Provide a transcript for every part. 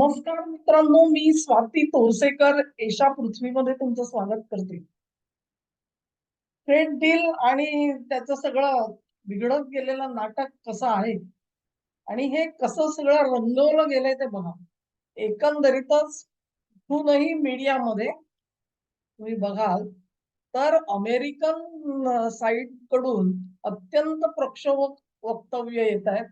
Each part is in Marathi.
नमस्कार मित्रांनो मी स्वाती तोरसेकर एशा पृथ्वीमध्ये तुमचं स्वागत करते. ट्रेड डील आणि त्याचं सगळं बिघडत गेलेलं नाटक कसं आहे? आणि हे कसं सगळं रंगवलं गेलंय ते बघा. एकंदरीतच कुठूनही मीडियामध्ये तुम्ही बघाल तर अमेरिकन साईडकडून अत्यंत प्रक्षोभक वक्तव्य येत आहेत.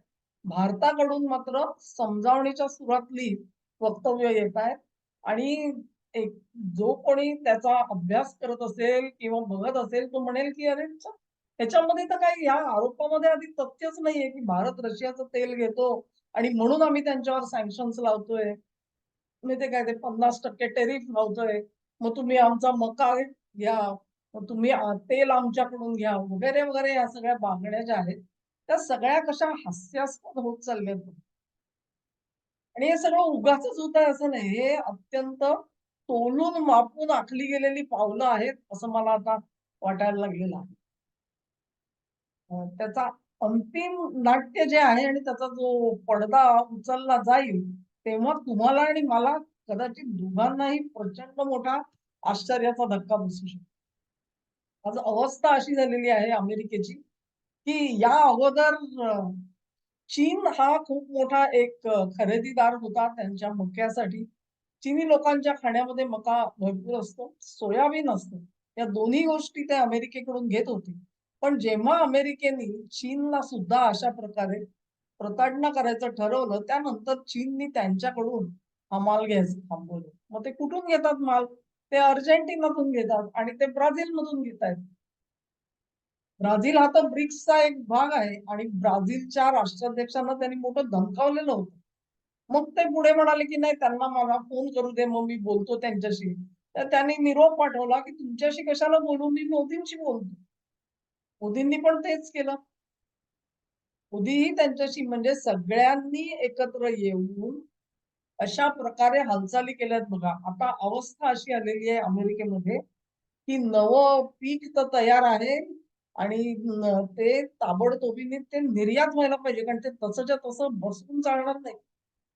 भारताकडून मात्र समजावणीच्या सुरातली वक्तव्य येत आहेत. आणि एक जो कोणी त्याचा अभ्यास करत असेल किंवा बघत असेल तो म्हणेल की अरे त्याच्यामध्ये तर काही या आरोपामध्ये आधी तथ्यच नाहीये की भारत रशियाचं तेल घेतो आणि म्हणून आम्ही त्यांच्यावर सँक्शन्स लावतोय. तुम्ही ते काय ते पन्नास टक्के टेरिफ लावतोय. मग तुम्ही आमचा मका घ्या मग तुम्ही तेल आमच्याकडून घ्या वगैरे वगैरे या सगळ्या मागण्या ज्या आहेत त्या सगळ्या कशा हास्यास्पद होत चालल्यात आणि हे सगळं उगाच होत आहे असं नाही. हे अत्यंत तोलून मापून आखली गेलेली पावलं आहेत असं मला आता वाटायला लागलेलं आहे. त्याचा अंतिम नाट्य जे आहे आणि त्याचा जो पडदा उचलला जाईल तेव्हा तुम्हाला आणि मला कदाचित दोघांनाही प्रचंड मोठा आश्चर्याचा धक्का बसू शकतो. आज अवस्था अशी झालेली आहे अमेरिकेची की या अगोदर चीन हा खूप मोठा एक खरेदीदार होता त्यांच्या मक्यासाठी चीनी लोकांच्या खाण्यामध्ये मका भरपूर असतो सोयाबीन असतो. या दोन्ही गोष्टी ते अमेरिकेकडून घेत होते. पण जेव्हा अमेरिकेने चीनला सुद्धा अशा प्रकारे प्रताडणा करायचं ठरवलं त्यानंतर चीननी त्यांच्याकडून हा माल घ्यायचं थांबवलं. मग ते कुठून घेतात माल? ते अर्जेंटिनातून घेतात आणि ते ब्राझील मधून घेत आहेत ब्राझील हा तर ब्रिक्सचा एक भाग आहे आणि ब्राझीलच्या राष्ट्राध्यक्षांना त्यांनी मोठं धमकावलेलं होतं. मग ते पुढे म्हणाले की नाही त्यांना मला फोन करू दे मग मी बोलतो त्यांच्याशी. तर त्यांनी निरोप पाठवला की तुमच्याशी कशाला बोलू? मी मोदींशी बोलतो. मोदींनी पण तेच केलं. मोदीही त्यांच्याशी म्हणजे सगळ्यांनी एकत्र येऊन अशा प्रकारे हालचाली केल्यात बघा. आता अवस्था अशी आलेली आहे अमेरिकेमध्ये की नवं पीक तर तयार आहे आणि ते ताबडतोबीने ते निर्यात व्हायला पाहिजे कारण ते तसंच्या तसं बसून चालणार नाही.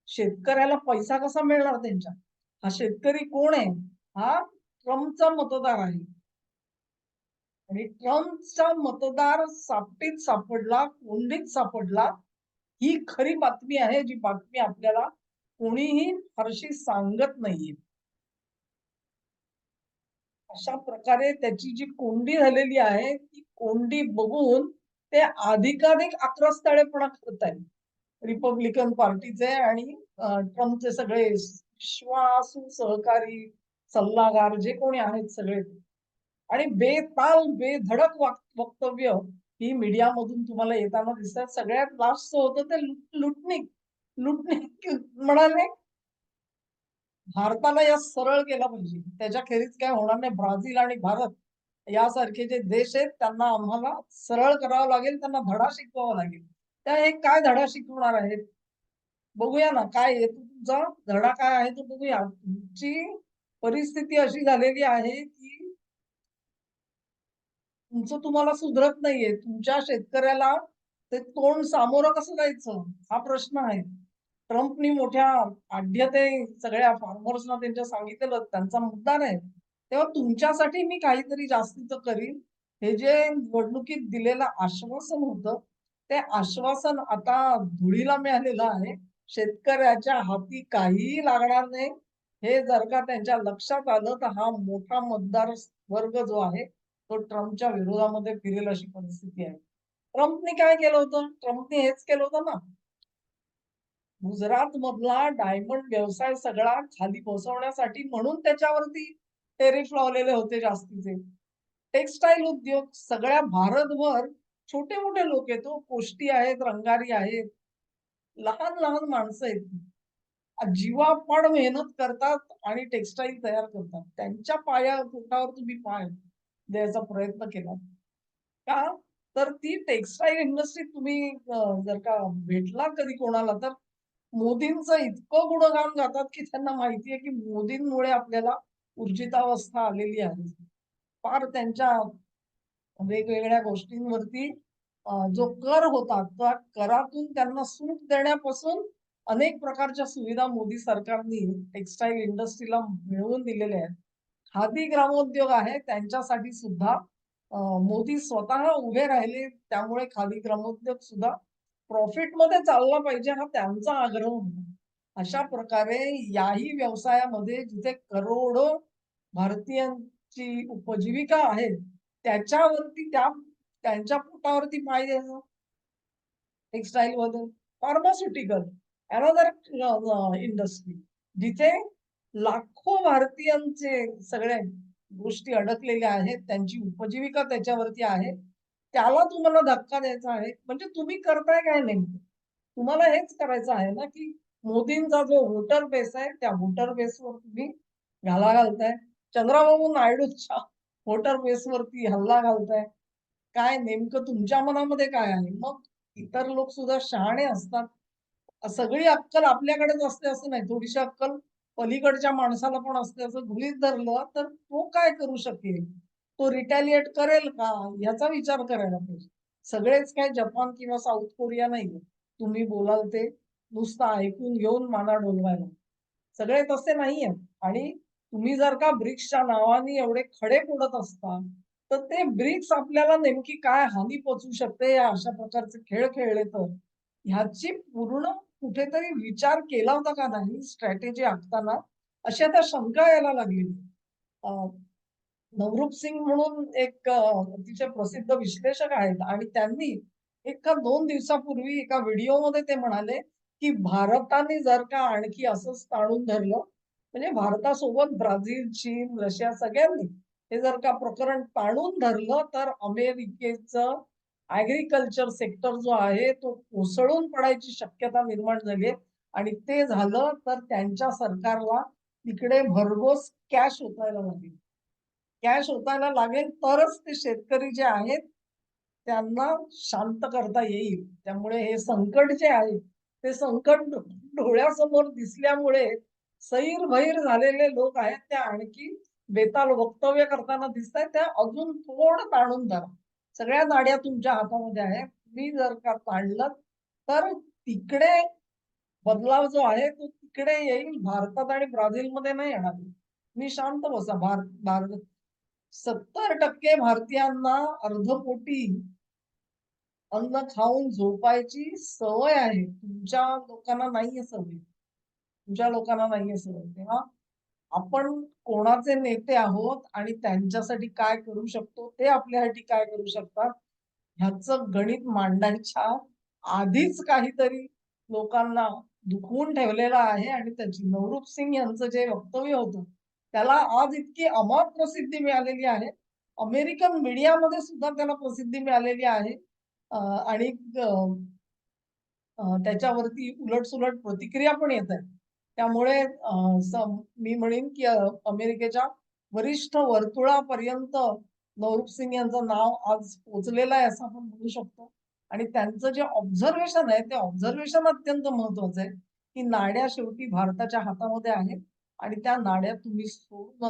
शेतकऱ्याला पैसा कसा मिळणार त्यांच्या? हा शेतकरी कोण आहे? हा ट्रम्पचा मतदार आहे. आणि ट्रम्पचा मतदार सापटीत सापडला कोंडीत सापडला ही खरी बातमी आहे जी बातमी आपल्याला कोणीही फारशी सांगत नाहीये. अशा प्रकारे त्याची जी कोंडी झालेली आहे ती कोंडी बघून ते अधिकाधिक आक्रस्ताळेपणा करत आहेत. रिपब्लिकन पार्टीचे आणि ट्रम्पचे सगळे विश्वासू सहकारी सल्लागार जे कोणी आहेत सगळे. आणि बेताल बेधडक वक्तव्य ही मीडियामधून तुम्हाला येताना दिसतात. सगळ्यात लास्ट होतं ते लुटणी लुटणी म्हणाले भारताला या सरळ केला पाहिजे. त्याच्या खेरीज काय होणार नाही. ब्राझील आणि भारत यासारखे जे देश आहेत त्यांना आम्हाला सरळ करावं लागेल त्यांना धडा शिकवावा लागेल. त्या हे काय धडा शिकवणार आहेत? बघूया ना काय आहे तुमचा? धडा काय आहे तो बघूया. तुमची परिस्थिती अशी झालेली आहे की तुमचं तुम्हाला सुधरत नाहीये. तुमच्या शेतकऱ्याला ते तोंड सामोरं कसं जायचं? हा प्रश्न आहे. ट्रम्पनी मोठ्या आढ्यते सगळ्या फार्मर्सना त्यांच्या सांगितलेलं त्यांचा मुद्दा नाही. तेव्हा तुमच्यासाठी मी काहीतरी जास्तीचं करीन. हे जे निवडणुकीत दिलेलं आश्वासन होतं ते आश्वासन आता धुळीला मिळालेलं आहे. शेतकऱ्याच्या हाती काहीही लागणार नाही. हे जर का त्यांच्या लक्षात आलं तर हा मोठा मतदार वर्ग जो आहे तो ट्रम्पच्या विरोधामध्ये फिरेल अशी परिस्थिती आहे. ट्रम्पनी काय केलं होतं? ट्रम्पने हेच केलं होतं ना. गुजरात मधला डायमंड व्यवसाय सगळा खाली पोहोचवण्यासाठी म्हणून त्याच्यावरती टेरिफ लावलेले होते जास्तीचे. टेक्सटाईल उद्योग सगळ्या भारतभर छोटे मोठे लोक आहेत हो. कोष्टी आहेत रंगारी आहेत. लहान लहान माणसं आहेत ती. पण मेहनत करतात आणि टेक्सटाईल तयार करतात. त्यांच्या पाया पोटावर तुम्ही पाय द्यायचा प्रयत्न केला. का? तर ती टेक्सटाईल इंडस्ट्री तुम्ही जर का भेटला कधी कोणाला तर मोदींचं इतकं गुणगान गातात की त्यांना माहिती आहे की मोदींमुळे आपल्याला ऊर्जितावस्था आलेली आहे. फार त्यांच्या वेगवेगळ्या गोष्टींवरती जो कर होता त्या करातून त्यांना सूट देण्यापासून अनेक प्रकारच्या सुविधा मोदी सरकारनी टेक्सटाईल इंडस्ट्रीला मिळवून दिलेल्या आहेत. खादी ग्रामोद्योग आहे त्यांच्यासाठी सुद्धा मोदी स्वतः उभे राहिले त्यामुळे खादी ग्रामोद्योग सुद्धा प्रॉफिटमध्ये चालला पाहिजे हा त्यांचा आग्रह. होता अशा प्रकारे याही व्यवसायामध्ये जिथे करोडो भारतीयांची उपजीविका आहे त्याच्यावरती त्या त्यांच्या पोटावरती पाय द्यायचा टेक्सटाईल मध्ये फार्मास्युटिकल अनदर इंडस्ट्री जिथे लाखो भारतीयांचे सगळे गोष्टी अडकलेल्या आहेत त्यांची उपजीविका त्याच्यावरती आहे. त्याला तुम्हाला धक्का द्यायचा आहे. म्हणजे तुम्ही करताय काय नेमकं? तुम्हाला हेच करायचं आहे ना की मोदींचा जो वोटर बेस आहे त्या वोटर बेसवर तुम्ही घाला घालताय. चंद्राबाबू नायडूच्या वोटर बेसवरती हल्ला घालताय. काय नेमकं तुमच्या मनामध्ये काय आहे? मग इतर लोक सुद्धा शहाणे असतात. सगळी अक्कल आपल्याकडेच असते असं नाही. थोडीशी अक्कल पलीकडच्या माणसाला पण असते. असं गृहित धरलं तर तो काय करू शकेल? तो रिटॅलिएट करेल का? याचा विचार करायला पाहिजे. सगळेच काय जपान किंवा साऊथ कोरिया नाही तुम्ही बोलाल ते नुसतं ऐकून घेऊन माना डोलवायला सगळे तसे नाही आणि तुम्ही जर का ब्रिक्सच्या नावाने एवढे खडे फोडत असता तर ते ब्रिक्स आपल्याला नेमकी काय हानी पोचू शकते या अशा प्रकारचे खेळ खेळले तर? ह्याची पूर्ण कुठेतरी विचार केला होता का नाही? स्ट्रॅटेजी आखताना अशी आता शंका यायला लागली. नवरूप सिंग म्हणून एक अतिशय प्रसिद्ध विश्लेषक आहेत. आणि त्यांनी एका दोन दिवसापूर्वी एका व्हिडिओमध्ये ते म्हणाले की भारताने जर का आणखी असंच ताणून धरलं म्हणजे भारतासोबत ब्राझील चीन रशिया सगळ्यांनी हे जर का प्रकरण ताणून धरलं तर अमेरिकेचं ऍग्रिकल्चर सेक्टर जो आहे तो कोसळून पडायची शक्यता निर्माण झाली आणि ते झालं तर त्यांच्या सरकारला तिकडे भरघोस कॅश होतायला लागेल. कॅश होताना लागेल तरच ते शेतकरी जे आहेत त्यांना शांत करता येईल. त्यामुळे हे संकट जे आहे ते संकट डोळ्यासमोर दिसल्यामुळे सैर भैर झालेले लोक आहेत त्या आणखी बेताल वक्तव्य करताना दिसत आहेत त्या अजून थोडं ताणून धरा. सगळ्या नाड्या तुमच्या हातामध्ये आहेत. मी जर का ताणलं तर तिकडे बदलाव जो आहे तो तिकडे येईल. भारतात आणि ब्राझीलमध्ये नाही येणार. मी शांत बसा. भारत भारत सत्तर टक्के भारतीयांना अर्धपोटी अन्न खाऊन झोपायची सवय आहे. तुमच्या लोकांना नाहीये सवय. तुमच्या लोकांना नाहीये सवय. तेव्हा आपण कोणाचे नेते आहोत आणि त्यांच्यासाठी काय करू शकतो ते आपल्यासाठी काय करू शकतात ह्याच गणित मांडायच्या आधीच काहीतरी लोकांना दुखवून ठेवलेलं आहे आणि त्याची नवरूप सिंग यांचं जे वक्तव्य होतं त्याला आज इतकी अमाप प्रसिद्धी मिळालेली आहे. अमेरिकन मीडियामध्ये सुद्धा त्याला प्रसिद्धी मिळालेली आहे. आणि त्याच्यावरती उलट प्रतिक्रिया पण येत आहे. त्यामुळे मी म्हणेन की अमेरिकेच्या वरिष्ठ वर्तुळापर्यंत नवरूप सिंग यांचं नाव आज पोचलेलं आहे असं आपण म्हणू शकतो. आणि त्यांचं जे ऑब्झर्वेशन आहे ते ऑब्झर्वेशन अत्यंत महत्वाचं आहे. की नाड्या शेवटी भारताच्या हातामध्ये आहेत. आणि त्या नाड्या तुम्ही सोड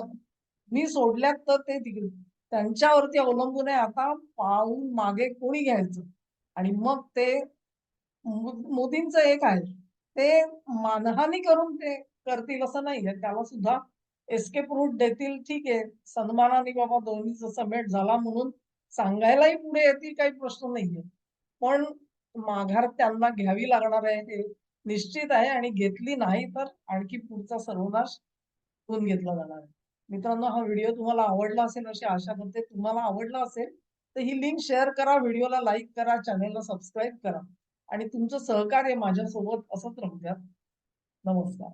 मी सोडल्यात तर ते तिकडे. त्यांच्यावरती अवलंबून आहे. आता पाहून मागे कोणी घ्यायचं? आणि मग ते मोदींचं एक आहे. ते मानहानी करून ते करतील असं नाही त्याला सुद्धा एस्केप रूट देतील. ठीक आहे. सन्मानाने बाबा दोन्हीचा समेट झाला म्हणून सांगायलाही पुढे येतील. काही प्रश्न नाहीये. पण माघार त्यांना घ्यावी लागणार आहे हे निश्चित आहे आणि घेतली नाही तर आणखी पुढचा सर्वनाश होऊन घेतला जाणार आहे. मित्रांनो हा व्हिडिओ तुम्हाला आवडला असेल अशी आशा करते. तुम्हाला आवडला असेल तर ही लिंक शेअर करा व्हिडिओला लाईक करा चॅनेलला सबस्क्राईब करा आणि तुमचं सहकार्य माझ्यासोबत असंच राहू द्या. नमस्कार.